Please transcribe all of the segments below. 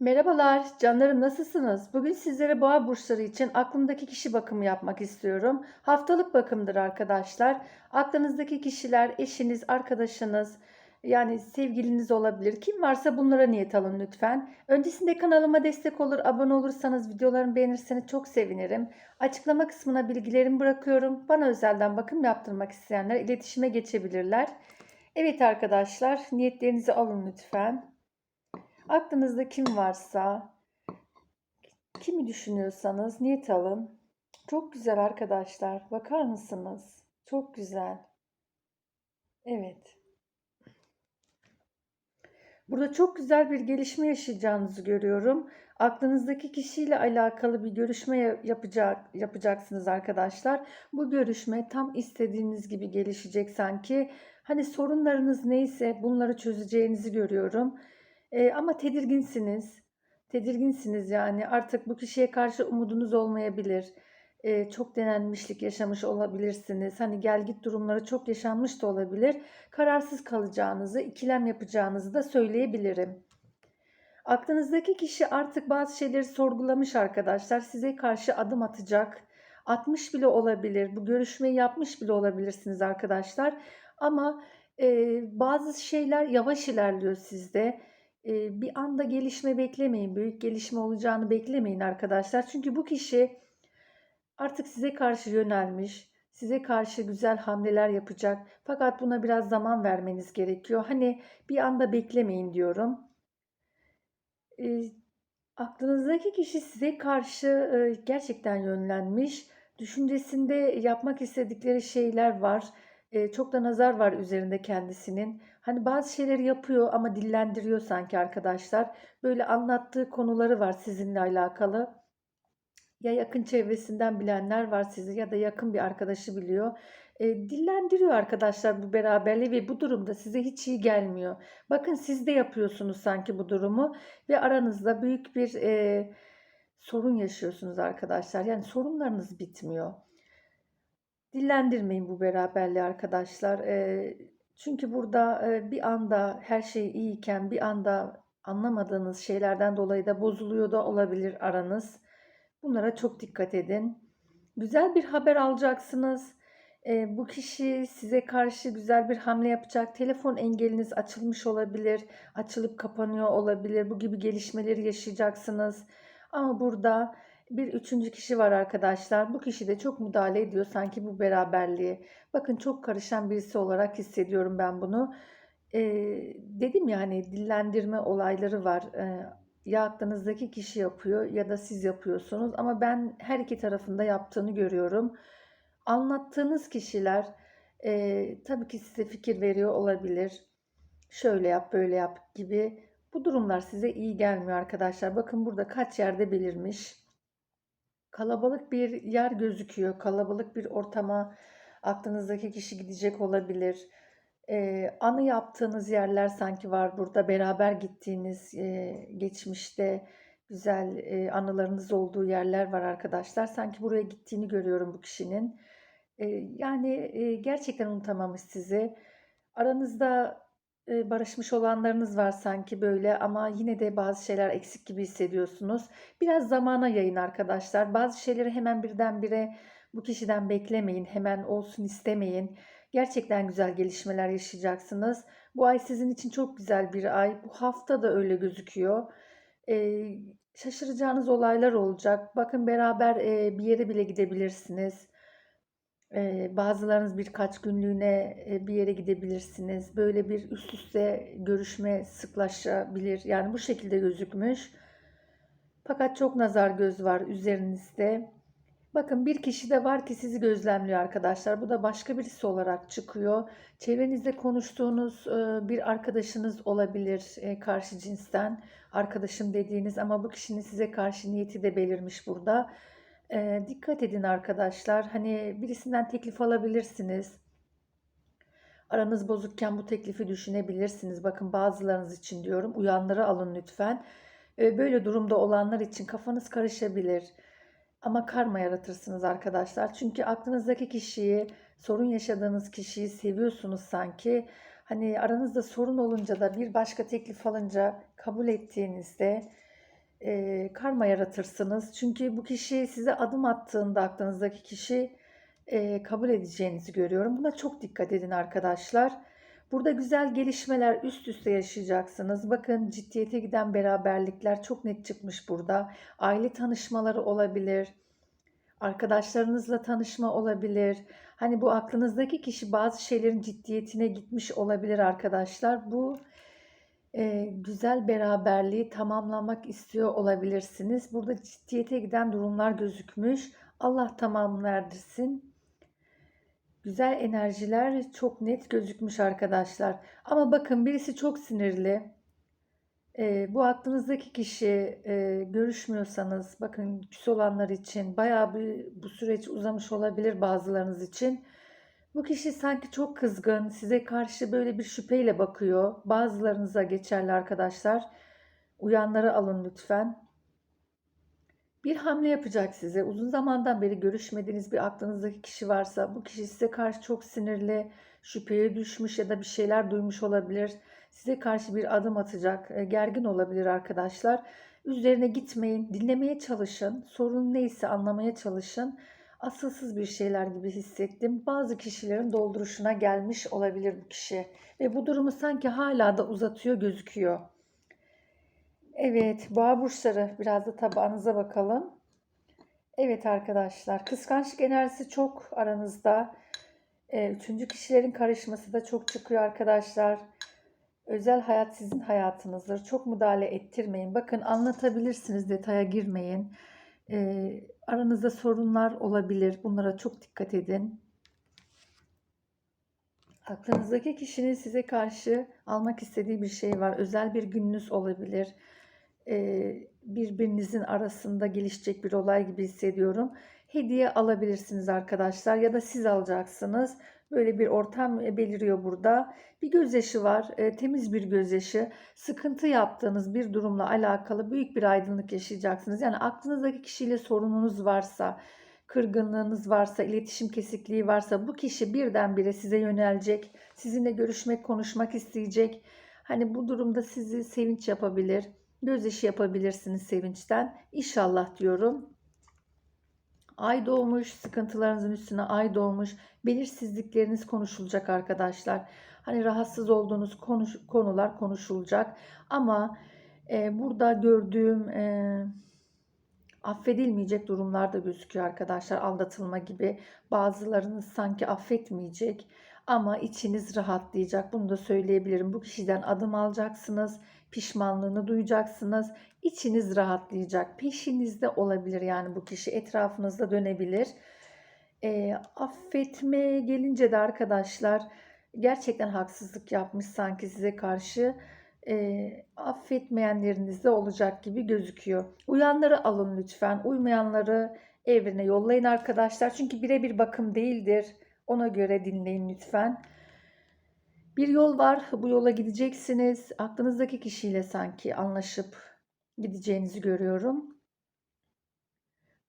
Merhabalar, canlarım nasılsınız? Bugün sizlere boğa burçları için aklımdaki kişi bakımı yapmak istiyorum. Haftalık bakımdır arkadaşlar. Aklınızdaki kişiler, eşiniz, arkadaşınız, yani sevgiliniz olabilir. Kim varsa bunlara niyet alın lütfen. Öncesinde kanalıma destek olur, abone olursanız, videolarımı beğenirseniz çok sevinirim. Açıklama kısmına bilgilerimi bırakıyorum. Bana özelden bakım yaptırmak isteyenler iletişime geçebilirler. Evet arkadaşlar, niyetlerinizi alın lütfen. Aklınızda kim varsa, kimi düşünüyorsanız niyet alın. Çok güzel arkadaşlar. Bakar mısınız? Çok güzel. Evet. Burada çok güzel bir gelişme yaşayacağınızı görüyorum. Aklınızdaki kişiyle alakalı bir görüşme ya- yapacak yapacaksınız arkadaşlar. Bu görüşme tam istediğiniz gibi gelişecek sanki. Hani sorunlarınız neyse bunları çözeceğinizi görüyorum. Ee, ama tedirginsiniz. Tedirginsiniz yani artık bu kişiye karşı umudunuz olmayabilir. Ee, çok denenmişlik yaşamış olabilirsiniz. Hani gel git durumları çok yaşanmış da olabilir. Kararsız kalacağınızı, ikilem yapacağınızı da söyleyebilirim. Aklınızdaki kişi artık bazı şeyleri sorgulamış arkadaşlar. Size karşı adım atacak. Atmış bile olabilir. Bu görüşmeyi yapmış bile olabilirsiniz arkadaşlar. Ama e, bazı şeyler yavaş ilerliyor sizde. Bir anda gelişme beklemeyin. Büyük gelişme olacağını beklemeyin arkadaşlar. Çünkü bu kişi artık size karşı yönelmiş. Size karşı güzel hamleler yapacak. Fakat buna biraz zaman vermeniz gerekiyor. Hani bir anda beklemeyin diyorum. E, aklınızdaki kişi size karşı e, gerçekten yönlenmiş. Düşüncesinde yapmak istedikleri şeyler var. E, çok da nazar var üzerinde kendisinin. Hani bazı şeyleri yapıyor ama dillendiriyor sanki arkadaşlar. Böyle anlattığı konuları var sizinle alakalı. Ya yakın çevresinden bilenler var sizi ya da yakın bir arkadaşı biliyor. E, dillendiriyor arkadaşlar bu beraberliği ve bu durumda size hiç iyi gelmiyor. Bakın siz de yapıyorsunuz sanki bu durumu ve aranızda büyük bir e, sorun yaşıyorsunuz arkadaşlar. Yani sorunlarınız bitmiyor. Dillendirmeyin bu beraberliği arkadaşlar. E, çünkü burada e, bir anda her şey iyiyken bir anda anlamadığınız şeylerden dolayı da bozuluyor da olabilir aranız. Bunlara çok dikkat edin. Güzel bir haber alacaksınız. E, bu kişi size karşı güzel bir hamle yapacak. Telefon engeliniz açılmış olabilir, açılıp kapanıyor olabilir. Bu gibi gelişmeleri yaşayacaksınız. Ama burada bir üçüncü kişi var arkadaşlar. Bu kişi de çok müdahale ediyor sanki bu beraberliğe. Bakın çok karışan birisi olarak hissediyorum ben bunu. E, dedim ya hani dillendirme olayları var. E, ya aklınızdaki kişi yapıyor ya da siz yapıyorsunuz ama ben her iki tarafında yaptığını görüyorum. Anlattığınız kişiler e, tabii ki size fikir veriyor olabilir. Şöyle yap, böyle yap gibi. Bu durumlar size iyi gelmiyor arkadaşlar. Bakın burada kaç yerde belirmiş. Kalabalık bir yer gözüküyor. Kalabalık bir ortama aklınızdaki kişi gidecek olabilir. Eee, anı yaptığınız yerler sanki var burada. Beraber gittiğiniz, eee, geçmişte güzel, eee, anılarınız olduğu yerler var arkadaşlar. Sanki buraya gittiğini görüyorum bu kişinin. Eee, yani, eee, gerçekten unutamamış sizi. Aranızda, barışmış olanlarınız var sanki böyle ama yine de bazı şeyler eksik gibi hissediyorsunuz. Biraz zamana yayın arkadaşlar. Bazı şeyleri hemen birdenbire bu kişiden beklemeyin. Hemen olsun istemeyin. Gerçekten güzel gelişmeler yaşayacaksınız. Bu ay sizin için çok güzel bir ay. Bu hafta da öyle gözüküyor. Eee, şaşıracağınız olaylar olacak. Bakın beraber, eee, bir yere bile gidebilirsiniz. Bazılarınız birkaç günlüğüne, eee, bir yere gidebilirsiniz. Böyle bir üst üste görüşme sıklaşabilir. Yani bu şekilde gözükmüş. Fakat çok nazar göz var üzerinizde. Bakın bir kişi de var ki sizi gözlemliyor arkadaşlar. Bu da başka birisi olarak çıkıyor. Çevrenizde konuştuğunuz e, bir arkadaşınız olabilir e, karşı cinsten. Arkadaşım dediğiniz ama bu kişinin size karşı niyeti de belirmiş burada. E, dikkat edin arkadaşlar. Hani birisinden teklif alabilirsiniz. Aranız bozukken bu teklifi düşünebilirsiniz. Bakın bazılarınız için diyorum. Uyanları alın lütfen. E, böyle durumda olanlar için kafanız karışabilir. Ama karma yaratırsınız arkadaşlar. Çünkü aklınızdaki kişiyi, sorun yaşadığınız kişiyi seviyorsunuz sanki. Hani aranızda sorun olunca da bir başka teklif alınca kabul ettiğinizde eee, karma yaratırsınız. Çünkü bu kişi size adım attığında aklınızdaki kişi eee, kabul edeceğinizi görüyorum. Buna çok dikkat edin arkadaşlar. Burada güzel gelişmeler üst üste yaşayacaksınız. Bakın ciddiyete giden beraberlikler çok net çıkmış burada. Aile tanışmaları olabilir. Arkadaşlarınızla tanışma olabilir. Hani bu aklınızdaki kişi bazı şeylerin ciddiyetine gitmiş olabilir arkadaşlar. Bu e, güzel beraberliği tamamlamak istiyor olabilirsiniz. Burada ciddiyete giden durumlar gözükmüş. Allah tamamını. Güzel enerjiler çok net gözükmüş arkadaşlar. Ama bakın birisi çok sinirli. Ee, bu aklınızdaki kişi e, görüşmüyorsanız bakın küs olanlar için bayağı bir bu süreç uzamış olabilir bazılarınız için. Bu kişi sanki çok kızgın, size karşı böyle bir şüpheyle bakıyor. Bazılarınıza geçerli arkadaşlar. Uyanları alın lütfen. Bir hamle yapacak size. Uzun zamandan beri görüşmediğiniz bir aklınızdaki kişi varsa bu kişi size karşı çok sinirli, şüpheye düşmüş ya da bir şeyler duymuş olabilir. Size karşı bir adım atacak, e, gergin olabilir arkadaşlar. Üzerine gitmeyin, dinlemeye çalışın. Sorun neyse anlamaya çalışın. Asılsız bir şeyler gibi hissettim. Bazı kişilerin dolduruşuna gelmiş olabilir bu kişi. Ve bu durumu sanki hala da uzatıyor gözüküyor. Evet, boğa burçları biraz da tabağınıza bakalım. Evet arkadaşlar, kıskançlık enerjisi çok aranızda. Ee, üçüncü kişilerin karışması da çok çıkıyor arkadaşlar. Özel hayat sizin hayatınızdır. Çok müdahale ettirmeyin. Bakın anlatabilirsiniz, detaya girmeyin. Ee, aranızda sorunlar olabilir. Bunlara çok dikkat edin. Aklınızdaki kişinin size karşı almak istediği bir şey var. Özel bir gününüz olabilir. Ee, birbirinizin arasında gelişecek bir olay gibi hissediyorum. Hediye alabilirsiniz arkadaşlar ya da siz alacaksınız. Böyle bir ortam e, beliriyor burada. Bir gözyaşı var, e, temiz bir gözyaşı. Sıkıntı yaptığınız bir durumla alakalı büyük bir aydınlık yaşayacaksınız. Yani aklınızdaki kişiyle sorununuz varsa, kırgınlığınız varsa, iletişim kesikliği varsa bu kişi birdenbire size yönelecek. Sizinle görüşmek, konuşmak isteyecek. Hani bu durumda sizi sevinç yapabilir. Gözyaşı yapabilirsiniz sevinçten. İnşallah diyorum. Ay doğmuş, sıkıntılarınızın üstüne ay doğmuş. Belirsizlikleriniz konuşulacak arkadaşlar. Hani rahatsız olduğunuz konuş, konular konuşulacak. Ama e, burada gördüğüm e, affedilmeyecek durumlar da gözüküyor arkadaşlar. Aldatılma gibi. Bazılarınız sanki affetmeyecek ama içiniz rahatlayacak. Bunu da söyleyebilirim. Bu kişiden adım alacaksınız. Pişmanlığını duyacaksınız. İçiniz rahatlayacak. Peşinizde olabilir yani bu kişi etrafınızda dönebilir. E, affetmeye gelince de arkadaşlar gerçekten haksızlık yapmış sanki size karşı e, affetmeyenleriniz de olacak gibi gözüküyor. Uyanları alın lütfen. Uymayanları evrene yollayın arkadaşlar. Çünkü birebir bakım değildir. Ona göre dinleyin lütfen. Bir yol var. Bu yola gideceksiniz. Aklınızdaki kişiyle sanki anlaşıp gideceğinizi görüyorum.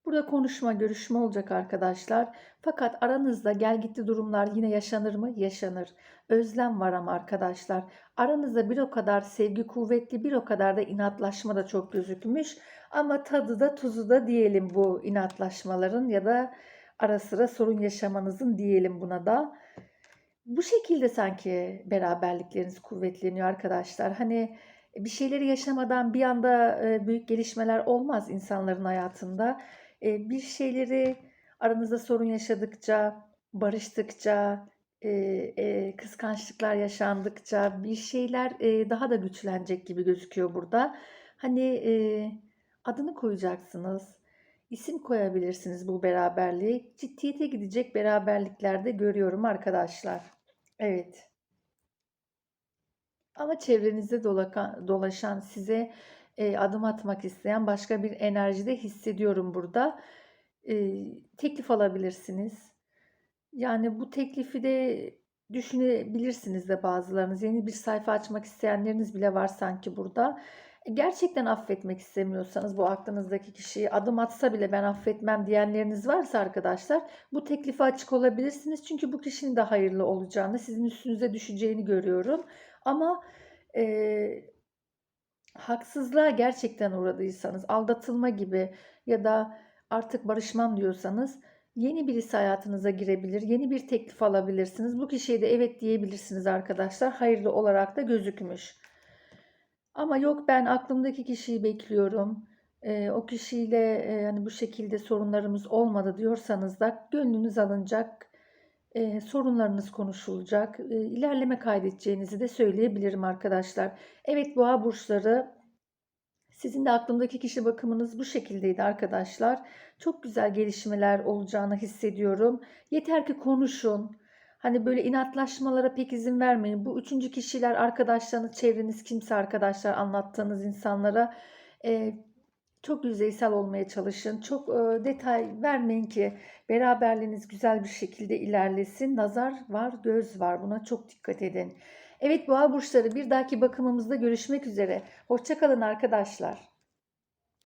Burada konuşma, görüşme olacak arkadaşlar. Fakat aranızda gel gitti durumlar yine yaşanır mı? Yaşanır. Özlem var ama arkadaşlar. Aranızda bir o kadar sevgi kuvvetli, bir o kadar da inatlaşma da çok gözükmüş. Ama tadı da tuzu da diyelim bu inatlaşmaların ya da ara sıra sorun yaşamanızın diyelim buna da. Bu şekilde sanki beraberlikleriniz kuvvetleniyor arkadaşlar. Hani bir şeyleri yaşamadan bir anda e, büyük gelişmeler olmaz insanların hayatında. E, bir şeyleri aranızda sorun yaşadıkça, barıştıkça, e, kıskançlıklar yaşandıkça bir şeyler daha da güçlenecek gibi gözüküyor burada. Hani adını koyacaksınız, isim koyabilirsiniz bu beraberliği. Ciddiyete gidecek beraberliklerde görüyorum arkadaşlar. Evet. Ama çevrenizde dolaşan, size e, adım atmak isteyen başka bir enerji de hissediyorum burada. E, teklif alabilirsiniz. Yani bu teklifi de düşünebilirsiniz de bazılarınız. Yeni bir sayfa açmak isteyenleriniz bile var sanki burada. Gerçekten affetmek istemiyorsanız bu aklınızdaki kişiyi adım atsa bile ben affetmem diyenleriniz varsa arkadaşlar bu teklife açık olabilirsiniz. Çünkü bu kişinin de hayırlı olacağını, sizin üstünüze düşeceğini görüyorum. Ama e, haksızlığa gerçekten uğradıysanız, aldatılma gibi ya da artık barışmam diyorsanız yeni birisi hayatınıza girebilir, yeni bir teklif alabilirsiniz. Bu kişiye de evet diyebilirsiniz arkadaşlar. Hayırlı olarak da gözükmüş. Ama yok ben aklımdaki kişiyi bekliyorum. Ee, o kişiyle e, hani bu şekilde sorunlarımız olmadı diyorsanız da gönlünüz alınacak, e, sorunlarınız konuşulacak, e, ilerleme kaydedeceğinizi de söyleyebilirim arkadaşlar. Evet boğa burçları sizin de aklımdaki kişi bakımınız bu şekildeydi arkadaşlar. Çok güzel gelişmeler olacağını hissediyorum. Yeter ki konuşun. Hani böyle inatlaşmalara pek izin vermeyin. Bu üçüncü kişiler arkadaşlarınız, çevreniz kimse arkadaşlar anlattığınız insanlara e, çok yüzeysel olmaya çalışın. Çok e, detay vermeyin ki beraberliğiniz güzel bir şekilde ilerlesin. Nazar var, göz var. Buna çok dikkat edin. Evet boğa burçları bir dahaki bakımımızda görüşmek üzere. Hoşçakalın arkadaşlar.